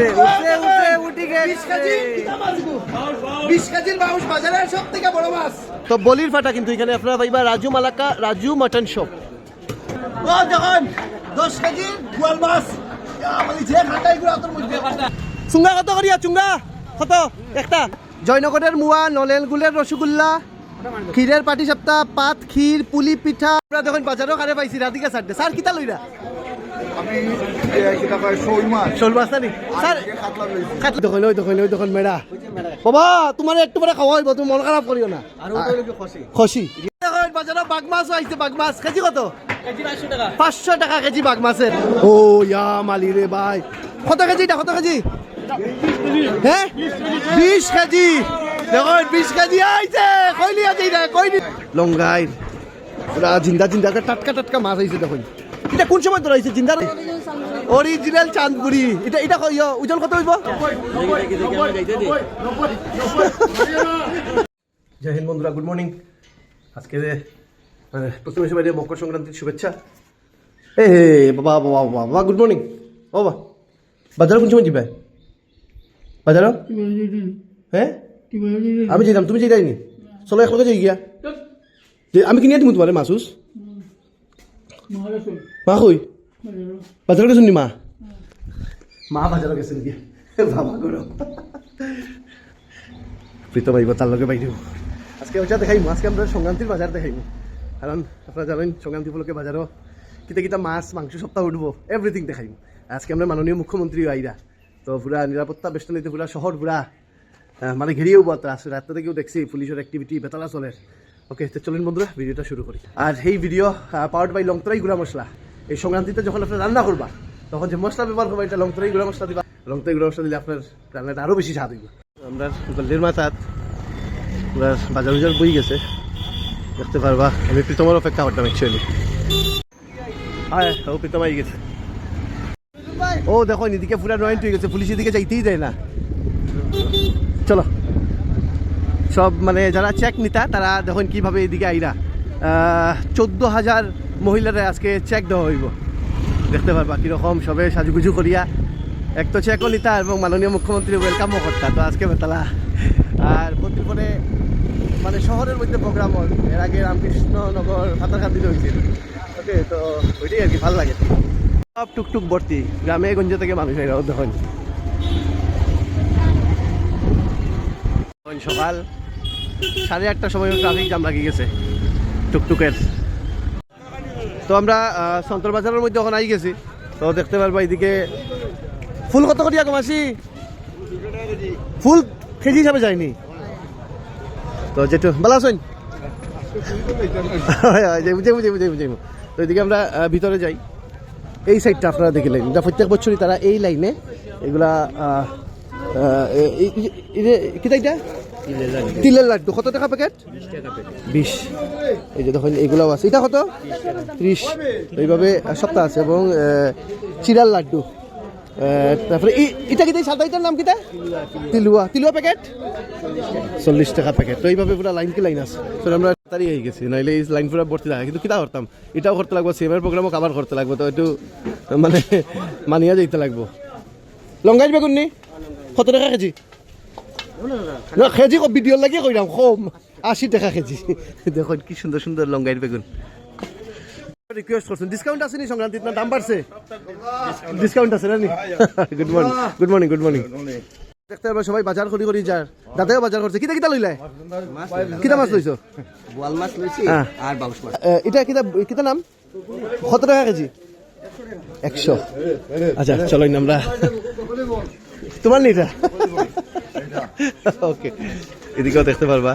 উঠছে উঠছে উঠছে উঠি বিশ কেজির বাউশ বাজারের সব থেকে বড় মাছ। তো বলির ফাটা কিন্তু এখানে আপনারা পাইবা রাজু মালাকা রাজু মাটন শপ ও দশ কেজির গোয়াল মাছ। আমাদের যে খাটাই গুলো তোর মধ্যে। চুঙ্গা কত করিয়া চুঙ্গা? কত? একটা। জয়নগরের মুয়া নলেন গুলের রসগোল্লা ক্ষীরের পাটি সাপ্তাহ পাত ক্ষীর পুলি পিঠা। আমরা দেখুন বাজারও কারে পাইছি রাধিকা সারতে স্যার কিতা লইরা? বাবা তোমার একটু পরে খাওয়া হইব তুমি মন খারাপ করিও না। খসি দেখুন বাজারে বাঘ মাছও আইছে বাঘ মাছ। কেজি কত? পাঁচশো টাকা। কেজি বাঘ মাছের ও ইয়া মালি রে ভাই কত কেজি এটা কত কেজি? হ্যাঁ বিশ কেজি। দেখুন বিশ কেজি আইছে কইলি কইলি লঙ্গাই পুরা জিন্দা জিন্দা টাটকা টাটকা মাছ আইছে দেখুন। এটা কোন সময় ধরাইছে জিন্দার? অরিজিনাল চাঁদপুরি। এটা এটা ওজন কত হইব? জয় হিন্দ বন্ধুরা গুড মর্নিং আজকে প্রথমে সবাই মকর সংক্রান্তির শুভেচ্ছা। এ হে বাবা বাবা বাবা বাবা গুড মর্নিং বাবা বাজারে কোন সময় যাবে? বাজার হ্যাঁ? আমি যেতাম তুমি যেতাইনি। চলো একলগে যাই গিয়া। আমি কিনিয়ে দিম তোমারে মাছুস মা বাজারে গেছেন নি মা? মা বাজারে গেছেন কি? বাবা গরম প্রীতম আইব তার লগে বাইরেও আজকে দেখাইমু, আজকে আমরা সংক্রান্তির বাজার দেখাইমু। কারণ আপনারা জানেন, সংক্রান্তি উপলক্ষে বাজারও কিতা কিতা মাছ, মাংস সপ্তাহ উঠবো এভরিথিং দেখাইমু। আজকে আমরা মাননীয় মুখ্যমন্ত্রী আইরা। তো পুরা নিরাপত্তা বেষ্টনীতে পুরা শহর পুরা মানে ঘেরিয়েও বত আছে রাত্রে থেকেও দেখছি পুলিশের অ্যাক্টিভিটি বেতালা চলে। ওকে তো চলুন বন্ধুরা ভিডিওটা শুরু করি। আর এই ভিডিও পাওয়ার্ড বাই লংতরাই গুড়া মশলা। এই সংক্রান্তিতে যখন আপনার রান্না করবা, তখন যে মশলা ব্যবহার করবা, এটা লংতরাই গুঁড়া মশলা দিবা। লংতরাই গুঁড়া মশলা দিলে আপনার রান্নাটা আরও বেশি স্বাদ হইব। আমরা গল্লির মাথাত বাজার বাজার বই গেছে, দেখতে পারবা। আমি প্রীতমের অপেক্ষা করতাম অ্যাকচুয়ালি হ্যাঁ ও প্রীতম আই গেছে। ও, দেখো, এদিকে পুরা নয়ন হয়ে গেছে পুলিশ এদিকে যাইতেই দেয় না। চলো। সব মানে যারা চেক নিতা, তারা দেখুন কীভাবে এদিকে আইরা। চোদ্দ হাজার মহিলারা আজকে চেক দেওয়া হইব। দেখতে পারবা কীরকম সবে সাজুগুজু করিয়া। এক তো চেকও নিতা এবং মাননীয় মুখ্যমন্ত্রী ওয়েলকামও করতা। তো আজকে বেতালা। আর প্রতিপরে মানে শহরের মধ্যে প্রোগ্রাম হল এর আগে রামকৃষ্ণনগর ফাতারকান্দিতে হয়েছিল ওকে, তো ওইটাই আর কি ভালো লাগে। সব টুকটুক ভর্তি। গ্রামে গঞ্জে থেকে মানুষ এরা দেখুন এখন সকাল সাড়ে আটটার সময় ট্রাফিক জাম লাগিয়ে গেছে। টুকটুকের। তো আমরা সন্তর বাজারের মধ্যে ওখানে আই গেছি তো দেখতে পারবা এদিকে ফুল কত করিয়া কমাসি ফুল কেজি হিসাবে যায়নি তো যেটু ভালো বুঝে তো এদিকে আমরা ভিতরে যাই এই সাইডটা আপনারা দেখিলেন এটা প্রত্যেক বছরই তারা এই লাইনে এগুলা এটা তিলের লাড্ডু। কত টাকা প্যাকেট? বিশ এই যে দেখুন এগুলাও আছে। এটা কত? ত্রিশ। এইভাবে সপ্তাহ আছে এবং চিরার লাড্ডু। তারপরে এটা কিতা সাদাইটার নাম কিতা তিলুয়া। তিলুয়া প্যাকেট? চল্লিশ টাকা প্যাকেট। তো এইভাবে পুরো লাইন কি লাইন আছে? তো আমরা তাড়াতাড়ি হয়ে গেছি নাইলে এই লাইন পুরো ভর্তি থাকে। কিন্তু কিতা করতাম? এটাও করতে লাগবো সেমের প্রোগ্রামও কাবার করতে লাগবো। তো একটু মানে মানিয়া যাইতে লাগবো। লঙ্গাই বেগুন নি? কত টাকা কেজি? না কেজি ভিডিও লাগে কইরাম কম। আশি টাকা দেখুন কি সুন্দর সুন্দর লঙ্গাইর বেগুন। রিকোয়েস্ট করছেন ডিসকাউন্ট আছে নি সংক্রান্তির না দাম বাড়ছে ডিসকাউন্ট আছে না good morning good morning good morning দেখতে পারব সবাই বাজার করি করি যার দাদাও বাজার করছে কিতা কিতা লইলে? কিতা মাছ লইছো বোয়াল মাছ লইছি। আর বাউশ মাছ। এটা কিতা কিতা নাম? কত টাকা কেজি। একশো। আচ্ছা চলো আমরা। তোমার নেই এটা ওকে এদিকেও দেখতে পারবা।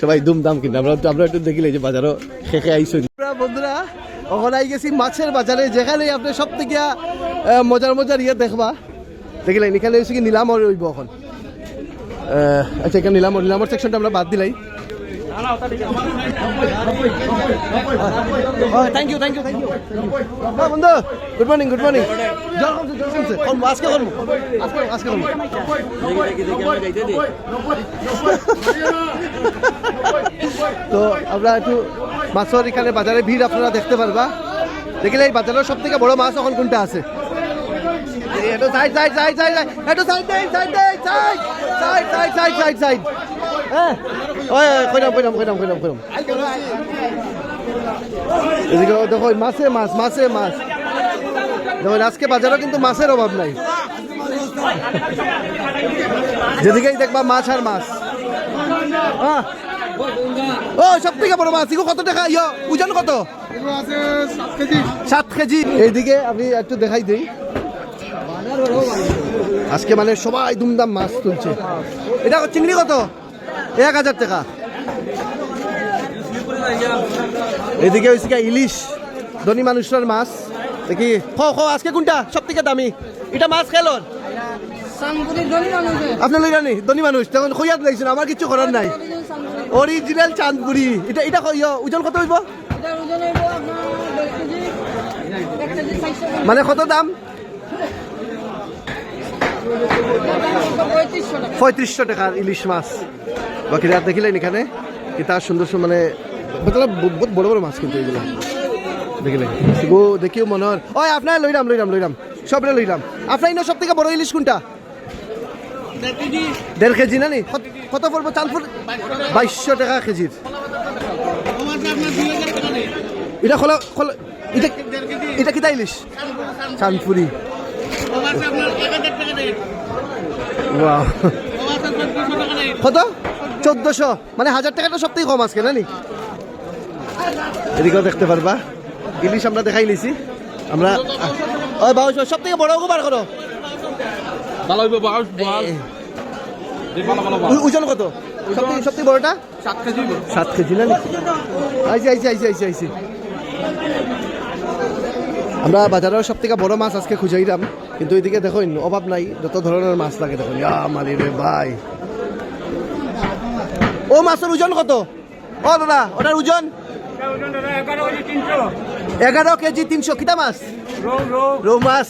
সবাই দুম দাম কিন্তু। আমরা আমরা একটু দেখিলে যে বাজারও শেষে আইসো। বন্ধুরা ওখানে আই গেছি মাছের বাজারে যেখানে আপনি সব থেকে মজার মজার ইয়ে দেখবা। দেখিলেন এখানে হয়েছে কি, নিলামর রইব এখন। আচ্ছা এখানে নিলামর নিলামর সেকশনটা আমরা বাদ দিলাই। Thank you thank you thank you বন্ধু গুড মর্নিং গুড মর্নিং আজকে করব আজকে করব তো আমরা একটু মাছের এখানে বাজারে ভিড় আপনারা দেখতে পারবা দেখলে এই বাজারের সব থেকে বড় মাছ এখন কোনটা আছে হ্যাঁ ওই কইরাম কইরাম কইরাম কইরাম কইরাম এদিকে দেখো, মাছে মাছ মাছে মাছ। দেখো, আজকে বাজারে কিন্তু মাছের অভাব নাই। যেদিকেই দেখবা মাছ আর মাছ। ও সব থেকে বড় মাছ এগুলো কত টাকা? ইয়, ওজন কত? সাত কেজি। এইদিকে আমি একটু দেখাই দিই। আজকে মানে সবাই দুমদাম মাছ তুলছে। এটা চিংড়ি কত? এক হাজার টাকা। এদিকে হয়েছে ইলিশ ধনী মানুষের মাছ। দেখি খ খ আজকে কোনটা? সব থেকে দামি। এটা মাছ খেলোর আপনার জানি ধনী মানুষ তখন খৈয়াত লাগছেন আমার কিছু করার নাই। অরিজিনাল চাঁদপুরি এটা এটা ওজন কত হইব? মানে কত দাম? পঁয়ত্রিশশো টাকার ইলিশ মাছ। বাকিরা দেখিলেন এখানে? এটা সুন্দর মানে বহুত বড় বড় মাছ কিন্তু এগুলো দেখিলেন? গো, দেখিও মনৰ। ওই আপনার লইরাম লইরাম লইরাম সবরে লইরাম আপনার ইনো সব থেকে বড় ইলিশ কোনটা? দেড় কেজি না নি? কত- পড়ব? চাঁদপুর বাইশশো টাকা কেজির। এটা খোলা খোলা এটা এটা কিতা ইলিশ? চাঁদপুরি. কত? চোদ্দশো। মানে হাজার টাকাটা সব থেকে কম আজকে না নি এদিকেও দেখতে পারবা। ইলিশ আমরা দেখাই নিছি। আমরা ওই বাবু সব থেকে বড় বার করো। ভালো হইব ওজন কত? সব থেকে সব থেকে বড়টা? সাত কেজি। সাত কেজি না আইসি আইসি আইসি আইসি আইসি আমরা বাজারের সব থেকে বড় মাছ আজকে খুঁজাইলাম, কিন্তু এদিকে দেখুন অভাব নাই, যত ধরনের মাছ লাগে ইয়া মালি রে ভাই। ও, মাছের ওজন কত? ও, দাদা, ওটার ওজন? এগারো কেজি তিনশো কিতা মাছ? রৌ মাছ।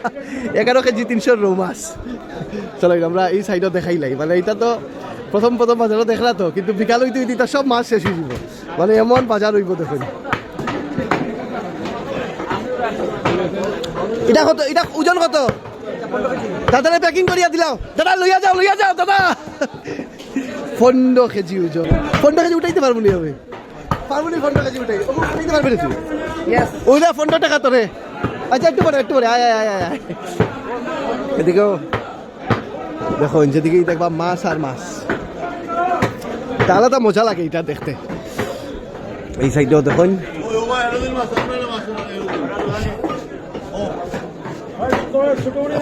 এগারো কেজি তিনশো রৌ মাছ। চলো আমরা এই সাইডত দেখাইলাই মানে এটা তো প্রথম প্রথম বাজারও দেখলা তো, কিন্তু বিকাল হইতে হইতে সব মাছ শেষ হয়ে যাব মানে এমন বাজার হইব দেখুন। এটা কত? এটা ওজন কত? দাদারে প্যাকিং করিয়া দিলাও। দাদা লইয়া যাও লইয়া যাও দাদা। পনেরো কেজি ওজন। পনেরো কেজি উঠাইতে পারব নি হবে পারব নি পনেরো কেজি উঠাই? উঠাইতে পারবে তুই ওইটা পনেরো টাকা তোরে আচ্ছা একটু পরে একটু পরে। আয় আয় আয় আয়। এদিকেও। দেখো যেদিকেই দেখবা মাছ আর মাছ। এটা আলাদা মজা লাগে এটা দেখতে। এই সাইডেও দেখুন।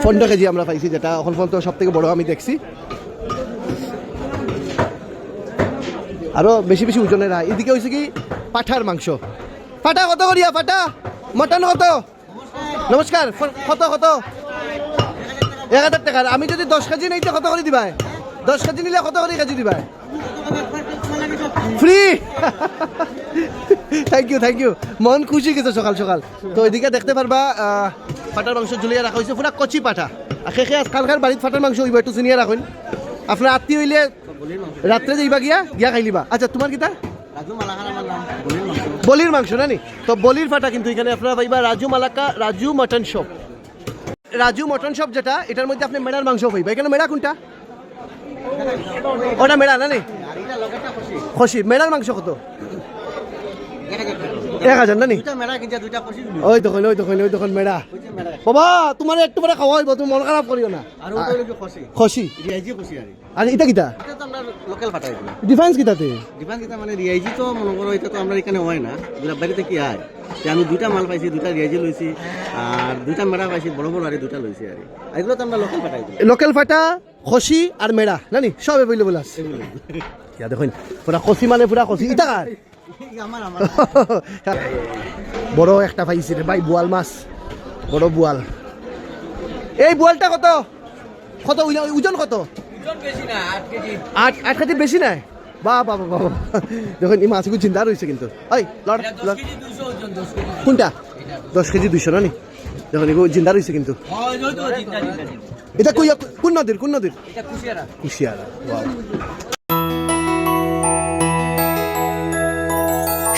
পনেরো কেজি আমরা পাইছি, যেটা এখন পর্যন্ত সব থেকে বড় আমি দেখছি। আরও বেশি বেশি ওজনের হয় এদিকে হয়েছে কি, পাঠার মাংস। পাঠা কত করিয়া, পাঠা? মটন কত? নমস্কার কত কত? এক হাজার টাকার। আমি যদি দশ কেজি নেই, তো কত করে দিবাই দশ কেজি নিলে কত করে কেজি দিবাই free thank you thank you মন খুশি গেছে সকাল সকাল। তো এদিকে দেখতে পারবা পাটার মাংস ঝুলিয়ে রাখা হয়েছে পুরা কচি পাঠা। আর শেষে কালকার বাড়িত ফাটার মাংস হইব একটু চিনিয়ে রাখুন আপনার আত্মীয় হইলে রাত্রে যাইবা গিয়া গিয়া খাই লিবা আচ্ছা তোমার কিতা বলির মাংস না নি? তো বলির ফাটা কিন্তু এখানে আপনারা পাইবা Raju মালাকা Raju mutton shop Raju mutton shop যেটা এটার মধ্যে আপনি মেড়ার মাংস পাইবা এখানে মেড়া কোনটা? ওটা মেড়া না নি? খসি মেড়ার মাংস কত? এক হাজার না? নি ওই তখন ওই তখন ওই তখন মেড়া বাবা তোমার একটু পরে খাওয়া হইব তুমি মন খারাপ করিও না। খসি আর এটা কিতা লোকাল ডিফারেন্স কিতাতে ডিফারেন্স এটা মানে রিয়াইজি তো মনে করো এটা তো আমরা এখানে হয় না। বাড়িতে কি হয় আমি দুইটা মাল পাইছি দুইটা রিয়াইজি লইছি আর দুইটা মেড়া পাইছি বড় বড় আর দুইটা লইছি আর এগুলো তো আমরা লোকাল ফাটাই দিলাম লোকেল ফাটা খসি আর মেড়া নানি সব এভেলেবল আছে। ইয়া দেখুন পুরা খসি মানে পুরা খসি ইটা বড় একটা পাইছি রে ভাই বোয়াল মাছ। বড় বোয়াল। এই বোয়ালটা কত? কত ওজন- ওজন কত? আট আট কেজি বেশি নাই? বা বাবা বাবা দেখুন এই মাছগুলো চিন্তা রয়েছে কিন্তু। ওই লড় কোনটা? দশ কেজি দুইশো না নি? দেখুন এগুলো জিন্দা রয়েছে কিন্তু। এটা কই কোন নদীর কোন নদীর? কুশিয়ারা। ওয়াও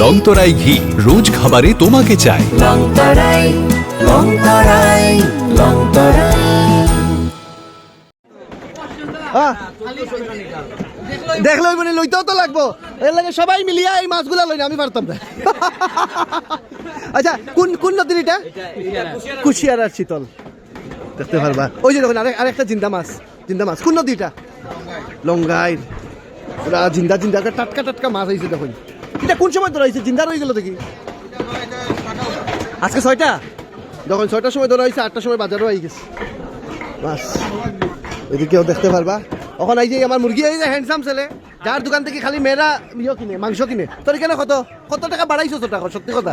লংতরাই ঘি রোজ খাবারে তোমাকে চাই। লঙ্করাই লঙ্করাই হ্যাঁ দেখলে মানে লইতেও তো লাগবো। এর লাগে সবাই মিলিয়া এই মাছগুলা লই না আমি পারতাম না। আচ্ছা কোন কোন নদীর এটা? কুশিয়ার আর শীতল। দেখতে পারবা। ওই যে দেখুন আরেক আরেকটা জিন্দা মাছ জিন্দা মাছ। কোন নদী এটা লঙ্গাইর পুরা জিন্দা জিন্দা টাটকা টাটকা মাছ হয়েছে দেখুন। এটা কোন সময় ধরা হয়েছে? জিন্দার হয়ে গেল দেখি। আজকে ছয়টা? যখন ছয়টার সময় ধরা হয়েছে, আটটার সময় বাজারও হয়ে গেছে। বাস, এদিকেও দেখতে পারবা। ওখানে এই যে আমার মুরগি, এই যে হ্যান্ডসাম ছেলে। যার দোকান থেকে খালি মেয়েরা ইয়ে কিনে মাংস কিনে। তোর এখানে কত? কত টাকা বাড়াইছো তো টাকা? সত্যি কথা?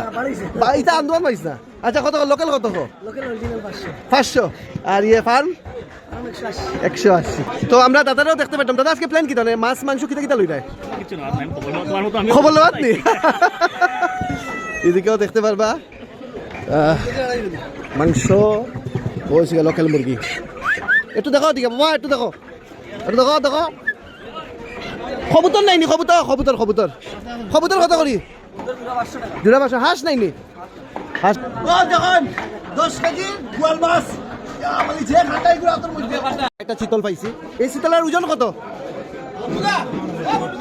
এটা আন্দোলন পাইছ না? আচ্ছা কত লোকাল কত পাঁচশো। আর ইয়ে ফার্ম? একশো আশি। তো আমরা দাদারাও দেখতে পেতাম। দাদা আজকে প্ল্যান কি তাহলে? মাছ মাংস কিতা কিতা লই যায় খবর লওয়ার নি এদিকেও দেখতে পারবা। মাংস বলছি লোকাল মুরগি। একটু দেখো দিকে বাবা একটু দেখো। একটু দেখো দেখো। কবুতর নাইনি কবুতর কবুতর কবুতর কবুতর কত করি? দুটা পাঁচশো হাঁস নাইনি? হাঁস দেখুন দশ কেজি গোয়াল মাছ। একটা চিতল পাইছি। এই চিতলের ওজন কত?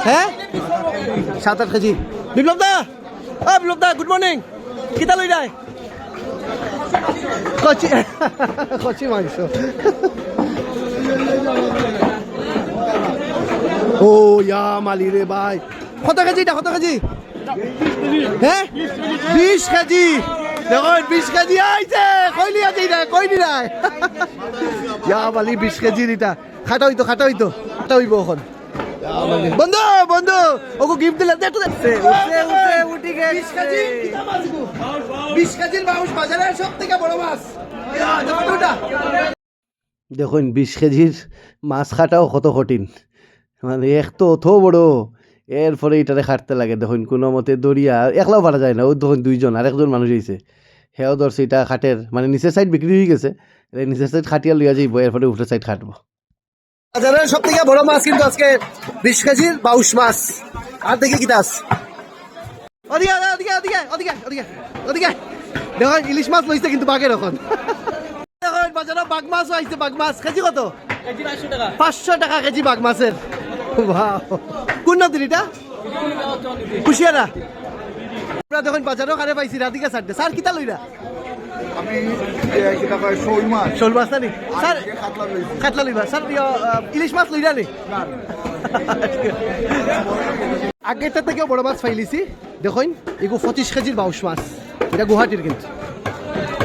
হ্যাঁ? সাত আট কেজি। বিপ্লব দা ও বিপ্লব দা গুড মর্নিং কিতা লই যায় কচি কচি মাংস। ও ইয়া মালি রে ভাই। কত কেজি এটা? কত কেজি? হ্যাঁ? বিশ কেজি। দেখুন বিশ কেজি আইছে। কইলি আছে এটা কইনি নাই। ইয়া মালি বিশ কেজির এটা। খাটা হইতো খাটা হইতো। খাটা হইব এখন। বন্ধু বন্ধু ওকে গিফট দিলে একটু দে। উঠছে উঠছে উঠি গেছে। বিশ কেজি বিশ কেজির মাংস বাজারের সব থেকে বড় মাছ। দেখুন দেখুন বিশ কেজির মাছ কাটাও কত কঠিন। মানে এক তো অত বড়। এরপরে এটারে খাটতে লাগে দেখুন কোনো মতে দরিয়া একলাও পারা যায় না। ও দেখুন দুইজন আর একজন মানুষ হয়েছে সেও ধরছে এটা খাটের মানে নিচের সাইড বিক্রি হয়ে গেছে। এই নিচের সাইড খাটিয়া লইয়া যাইব এরপরে উপরের সাইড খাটবো। বাজারের সব থেকে বড় মাছ কিন্তু আজকে বিশ কেজির বাউশ মাছ। আর দেখি কি দাস। ওদিকে ওদিকে ওদিকে ওদিকে ওদিকে ওদিকে দেখুন ইলিশ মাছ লইছে কিন্তু বাঘের এখন। দেখুন বাজারে বাঘ মাছও আইছে বাঘ মাছ। কেজি কত? কেজি পাঁচশো টাকা কেজি বাঘ মাছের। কোন নদীর এটা? কুশিয়ারা। আমরা দেখুন বাজারও কারে পাইছি রাধিকা সারডে স্যার কিতা লইরা? শোল মাছ। শোল মাছ না নি স্যার কাতলা লইবা। স্যার ইলিশ মাছ লইরা নি? আগেরটা থেকেও বড় মাছ ফাইলিছি। দেখুন এগু পঁচিশ কেজির বাউশ মাছ। এটা গুয়াহাটির কিন্তু।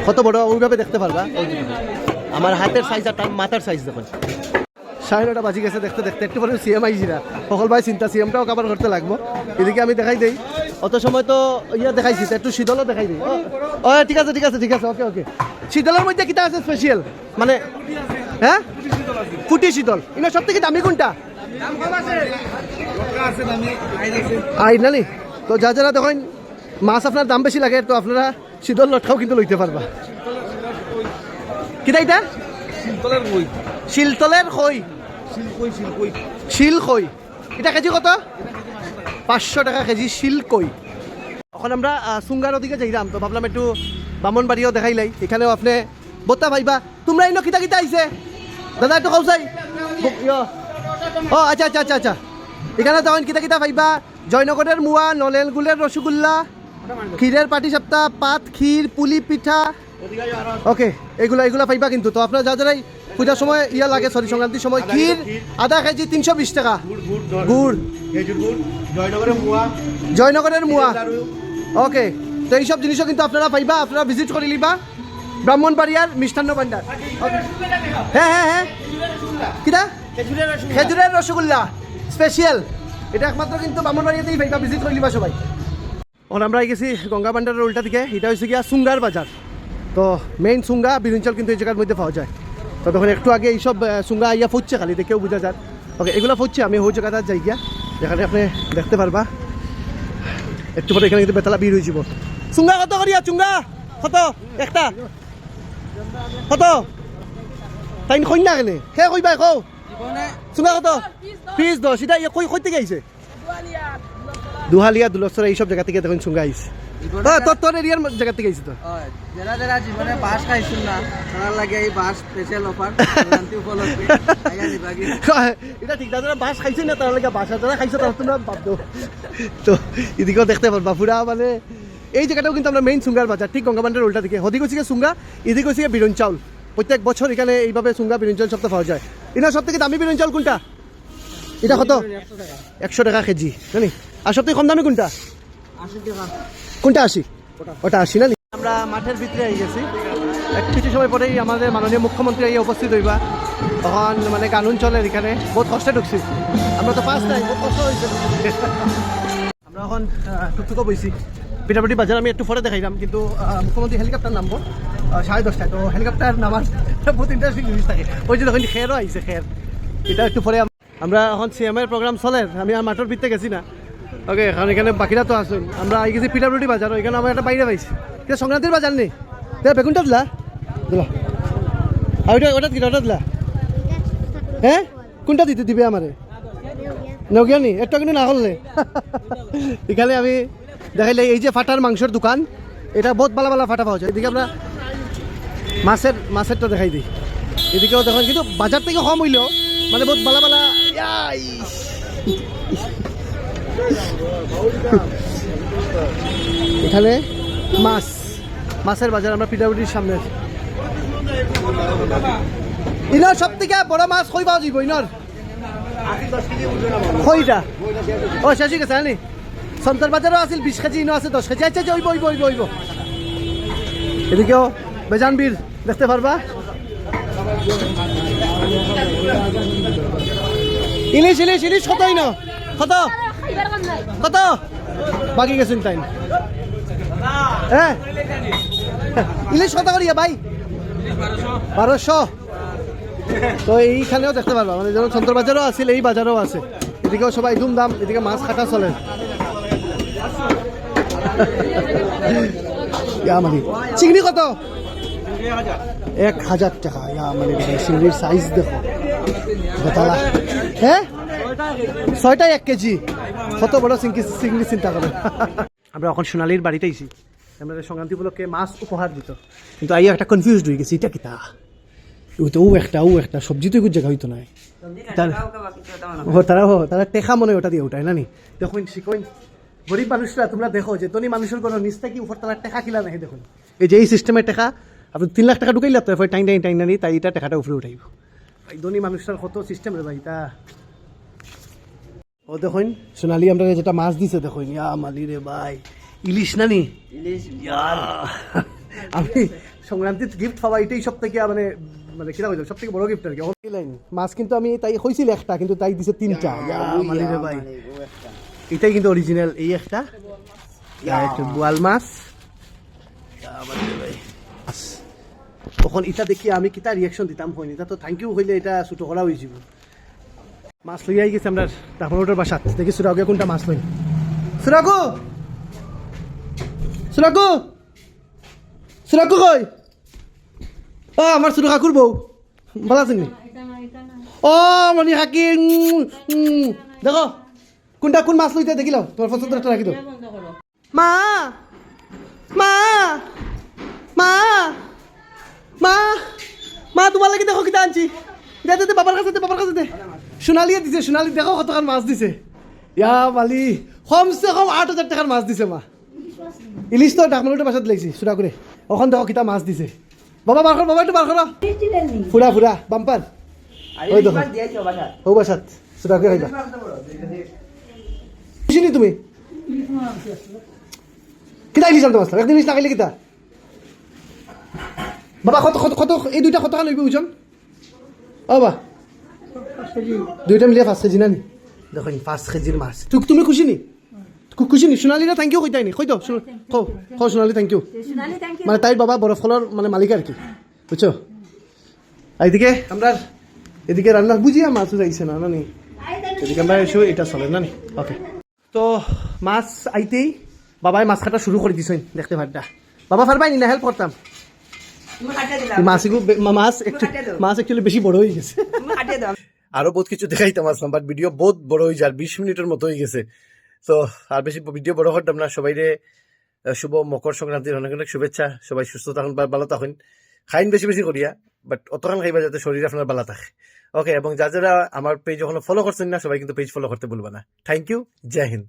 কত বড় ওইভাবে দেখতে পারবা। আমার হাতের সাইজ আর তার মাথার সাইজ দেখুন। সাড়ে নটা বাজি গেছে দেখতে দেখতে একটু পরে সিএম আইছিরা সকল ভাই চিন্তা সিএমটাও কাবার করতে লাগবো। এদিকে আমি দেখাই দেই। অত সময় তো ইয়া দেখাইছি একটু শীতলও দেখাই দিই। ও, ঠিক আছে ঠিক আছে ঠিক আছে ওকে ওকে। শীতলের মধ্যে কিটা আছে স্পেশাল মানে হ্যাঁ? ফুটি শীতল। ইনা সব থেকে দামি কোনটা? আই নানি? তো যা যারা দেখেন মাছ আপনার দাম বেশি লাগে তো আপনারা শীতল লটকাও কিন্তু লইতে পারবা। কিটা এটা? শিলতলের খই শিল খই এটা কেজি কত? পাঁচশো টাকা কেজি শিল কই এখন আমরা আহ, সুঙ্গার ওদিকে যাইলাম তো ভাবলাম একটু বামনবাড়িও দেখাইলাই এখানেও আপনি বত্তা ভাইবা। তোমরা ইনো কিতা কিতা আইছে? দাদা একটু কৌসাই ও আচ্ছা আচ্ছা আচ্ছা আচ্ছা। এখানে তখন কিতা কিতা পাইবা জয়নগরের মুয়া নলেন গুলের রসগোল্লা ক্ষীরের পাটি সাপ্তাহ পাত ক্ষীর পুলি পিঠা। ওকে এগুলা এগুলা পাইবা কিন্তু। তো আপনার যা যারাই পূজার সময় ইয়া লাগে সরি সংক্রান্তির সময় ক্ষীর আধা কেজি তিনশো বিশ টাকা। গুড় জয়নগরের মুয়া। ওকে তো এইসব জিনিসও কিন্তু আপনারা পাইবা আপনারা ভিজিট করে নিবা। ব্রাহ্মণবাড়িয়ার মিষ্টান্ন ভান্ডার. হ্যাঁ হ্যাঁ হ্যাঁ। কিটা? খেজুরের রসগোল্লা। স্পেশাল এটা একমাত্র কিন্তু ব্রাহ্মণবাড়িয়াতেই পাইবা ভিজিট করে নিবা সবাই। ওর আমরা গেছি গঙ্গা ভান্ডারের উল্টা দিকে। এটা হচ্ছে গিয়া সুঙ্গার বাজার। তো মেইন সুঙ্গা বিরিঞ্চল কিন্তু এই জায়গার মধ্যে পাওয়া যায়। তখন একটু আগে এইসব সুঙ্গা ইয়া ফুটছে খালি দেখেও বোঝা যায়। ওকে এগুলো ফুটছে আমি ওই জায়গাটা যাই গিয়া। যেখানে আপনি দেখতে পারবা। একটু পরে এখানে কিন্তু বেতলা বির হয়ে যাব। চুঙ্গা কত করিয়া চুঙ্গা কত? একটা? কত? তাই কন্যা কেনে? সে কইবা কও? চুঙ্গা কত? পিস দশ এটা কই কই থেকে আইছে দুহালিয়া দুলস্তরা এইসব জায়গা থেকে দেখুন চুঙ্গা আইছে। ও, তোর তোর এরিয়ার জায়গা থেকে আইছে তো? যারা যারা জীবনে বাস খাইছিল না তার লাগে এই বাস স্পেশাল অফার শান্তি উপলক্ষে এটা ঠিক যারা বাস খাইছে না তার লাগে বাসা যারা খাইছে তারা তোমরা বাদ দাও। তো এদিকেও দেখতে পারবা পুরা মানে এই জায়গাটাও কিন্তু আমরা মেইন সুঙ্গার বাজার ঠিক গঙ্গাবান্ডের উল্টা দিকে। হদিক হচ্ছে সুঙ্গা এদিক হচ্ছে বিরন চাউল। প্রত্যেক বছর এখানে এইভাবে সুঙ্গা বিরন চাউল সপ্তাহ পাওয়া যায়। এটা সব থেকে দামি বিরন চাউল কোনটা? এটা কত? একশো টাকা কেজি জানি? আর সব থেকে কম দামি কোনটা? কোনটা আশি? ওটা আশি না? আমরা মাঠের ভিতরে আই গেছি। কিছু সময় পরেই আমাদের মাননীয় মুখ্যমন্ত্রী আইয়া উপস্থিত হইবা। তখন মানে কানুন চলে এখানে। বহুত কষ্টে ঢুকছি। আমরা তো পাঁচ নাই বহুত কষ্ট হয়েছে। আমরা এখন আহ, টুকটুকো বইছি। পিঠাপিঠি বাজার আমি একটু পরে দেখাইলাম কিন্তু মুখ্যমন্ত্রী হেলিকপ্টার নামবো। সাড়ে দশটায়। তো হেলিকপ্টার নামার বহুত ইন্টারেস্টিং জিনিস থাকে। ওই যে তখন খেরও আইছে খের। এটা একটু পরে আম- আমরা এখন সিএমের প্রোগ্রাম চলে। আমি আর মাঠের ভিতরে গেছি না। ওকে, কারণ এখানে বাকিরা তো আসুন। আমরা আই গেছি পিঠাপিঠি বাজার এখানে আমার একটা বাইরে পাইছি। এটা সংক্রান্তির বাজার নেই এটা বেগুনটা দিলা দিলা। আর ওইটা ওটা দিলা ওটা দিলা? হ্যাঁ? কোনটা দিতে দিবে আমারে? নগিয়া নি? একটা কিন্তু না করলে। এখানে আমি দেখাইলে, এই যে ফাটার মাংসের দোকান, এটা বহুত ভালো ভালো ফাটা পাওয়া যায়। এদিকে আমরা মাছের মাছেরটা দেখাই দিই। এদিকেও দেখুন, কিন্তু বাজার থেকে কম হইলেও মানে বহুত ভালো ভালো। এখানে মাছ, মাছের বাজার, আমরা পিঠাপুটির সামনে আছি। ইনর সব থেকে বড় মাছ কই পাওয়া যাব ইনর। কইটা ও, শেষ হয়ে গেছে জানি সন্তর বাজারও আছিল, বিশ কেজি ইনো আছে, দশ কেজি। আচ্ছা আচ্ছা ওইব ওইব ওইব ওইব। এদিকেও বেজানবীর দেখতে পারবা? ইলিশ ইলিশ ইলিশ, কত ইনো? কত? কত? বাকি গেছেন তাই হ্যাঁ ইলিশ কত করিয়া ভাই? বারোশো। তো এইখানেও দেখতে পারবা মানে যেমন সন্তর বাজারও আছে এই বাজারও আছে। এদিকেও সবাই ধুমধাম, এদিকে মাছ কাটা চলে। ইয়া মানে। চিংড়ি কত? এক হাজার টাকা, ইয়া মানে চিংড়ির সাইজ দেখো। হ্যাঁ? ছয়টা এক কেজি। কত বড় চিংড়ি চিংড়ি চিন্তা করে। আমরা এখন সোনালির বাড়িতে আইছি আমাদের সংক্রান্তি উপলক্ষে মাছ উপহার দিত। কিন্তু আইয়া একটা কনফিউজ হয়ে গেছি, এটা কিতা? ও তো ও একটা ও একটা, সবজি তো জায়গা হইতো নাই। তারা তারা টেকা মনে ওটা দিয়ে ওটাই না নি? দেখুন, শিখুন। গরিব মানুষরা, তোমরা দেখো যে ধনী মানুষের কোনো নিচ থেকে উপর তারা টেকা কিলা নাই দেখুন। এই যে এই সিস্টেমের টেকা আপনি তিন লাখ টাকা ঢুকাইলে তো টাইন টাইন টাইন নানি তাই এটা টেকাটা উপরে উঠাইব। ধনী মানুষটার কত সিস্টেম রে ভাই তা ও দেখুন। সোনালি আমরা যেটা মাছ দিছে দেখুন। ইয়া মালি রে ভাই। ইলিশ নানি? ইলিশ। আমি সংক্রান্তির গিফট পাওয়া এটাই সব থেকে মানে মানে কিনা হইল সব থেকে বড় গিফট আর কি। লাইন মাছ কিন্তু আমি তাই হয়েছিল একটা কিন্তু তাই দিছে তিনটা। ইয়া, মালি রে ভাই। এটাই কিন্তু অরিজিনাল এই একটা। একটা বোয়াল মাছ। তখন এটা দেখি আমি কিতা রিয়াকশন দিতাম হয়নি। তা তো থ্যাংক ইউ হইলে এটা ছোট করা হয়ে যাব মাছ লইয়া গেছে আমরা ডাফনোটের বাসাত। দেখি সুরাগে কোনটা মাছ লই সুরাগু! সুরাগু! সুরাগু কই? ও আমার সুরু কাকুর বউ ভালো আছেন? ও মনি হাকি। দেখো, কোনটা কোন মাছ লইতে দেখিল তোমার পছন্দ একটা রাখি দাও মা! মা! মা! মা! মা তোমার লাগি দেখো কিতা আনছি। দে দে বাবার কাছে দে বাবার কাছে দে। সোনালিয়ে দিছে সোনালি দেখো কত টাকার মাছ দিছে। ইয়া মালি কমসে কম আট হাজার টাকার মাছ দিছে মা। ইলিশ তো ডাকমালুটের পাশত লাগছি সুরা করে ওখান দেখো কিতা মাছ দিছে। বাবা বার বাবা একটু বার করো ফুরা ফুরা বাম্পার ওই দেখো। ও বাসাত সুরা করে খাইবা খুশি নি তুমি? কিতা ইলিশ আনতে মাছ একদিন ইলিশ না খাইলে কিতা বাবা কত কত কত এই দুইটা কত টাকা লইবে ওজন ও বা। দুইটা মিলিয়ে পাঁচ কেজি না নি দেখুন পাঁচ কেজির মাছ। তুই তুমি খুশি নি? খুশি নি? সোনালি না থ্যাংক ইউ কইতাই নি? কইতো কো কো সোনালি থ্যাংক ইউ মানে তাইর বাবা বরফ কলর মানে মালিক আর কি বুঝছ এদিকে আমরা এদিকে রান্না বুঝিয়া মাছ যাইছে না না নি এদিকে আমরা এসো এটা চলে না নি ওকে তো মাছ আইতেই বাবাই মাছ কাটা শুরু করে দিছেন দেখতে পারটা বাবা পারবাই না হেল্প করতাম মাছ মাছ মাছ একচুয়ালি বেশি বড় হয়ে গেছে। আরও বহুত কিছু দেখাইতাম আসলাম বাট ভিডিও বহুত বড় হয়ে যায় বিশ মিনিটের মতো হয়ে গেছে। তো আর বেশি ভিডিও বড় করতাম না সবাই শুভ মকর সংক্রান্তির অনেক অনেক শুভেচ্ছা সবাই সুস্থ থাকুন বা ভালো থাকুন। খাইন বেশি বেশি করিয়া বাট অতখান খাইবা যাতে শরীর আপনার ভালো থাকে। ওকে এবং যা যারা আমার পেজ এখনও ফলো করছেন না সবাই কিন্তু পেজ ফলো করতে ভুলবা না। Thank you Joy Hind